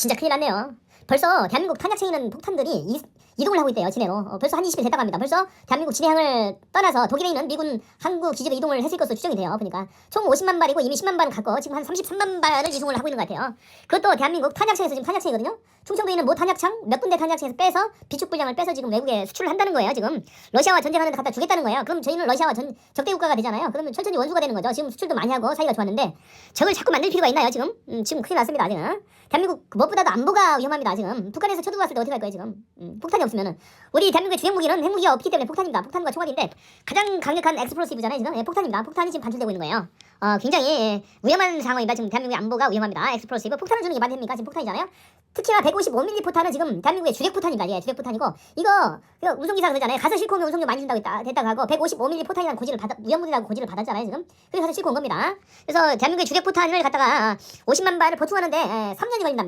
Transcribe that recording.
진짜 큰일 났네요. 벌써 대한민국 탄약체에 있는 폭탄들이 이, 이 동을 하고 있대요, 진해로. 어, 벌써 한 20일 됐다고 합니다. 벌써 대한민국 진해항을 떠나서 독일에 있는 미군 항구 기지로 이동을 했을 것으로 추정이 돼요. 그러니까 총 50만 발이고 이미 10만 발은 갔고 지금 한 33만 발을 이동을 하고 있는 것 같아요. 그것도 대한민국 탄약체에서 지금 탄약체이거든요. 충청도에 있는 모 탄약창 몇 군데 탄약체에서 빼서 비축 분량을 빼서 지금 외국에 수출을 한다는 거예요. 지금 러시아와 전쟁하는 데 갖다 주겠다는 거예요. 그럼 저희는 러시아와 전 적대 국가가 되잖아요. 그러면 천천히 원수가 되는 거죠. 지금 수출도 많이 하고 사이가 좋았는데 저걸 자꾸 만들 필요가 있나요? 지금 음, 지금 큰일 났습니다. 지금 대한민국 무엇보다도 안보가 위험합니다. 지금 북한에서 쳐들어 왔을 때 어떻게 할 거예요? 지금 음, 폭탄이 없으면은 우리 대한민국의 주요 무기는 핵무기가 없기 때문에 폭탄입니다. 폭탄과 총알인데 가장 강력한 엑스플로시브잖아요. 지금 예, 폭탄입니다. 폭탄이 지금 반출되고 있는 거예요. 어, 굉장히 위험한 상황입니다. 지금 대한민국의 안보가 위험합니다. 엑스플로시브 폭탄을 주는 게 말이 됩니까? 지금 폭탄이잖아요. 특히나 155mm 포탄은 지금 대한민국의 주력 포탄입니다. 예, 주력 포탄이고 이거 그 운송기사 그러잖아요. 가서 싣고 오면 운송료 많이 준다고 했다, 됐다고 하고 155mm 포탄이라는 고지를 받아 위험물이라고 고지를 받았잖아요. 지금 그래서 가서 싣고 온 겁니다. 그래서 대한민국의 주력 포탄을 갖다가 50만 발을 보충하는데 예, 3년이 걸린답니다.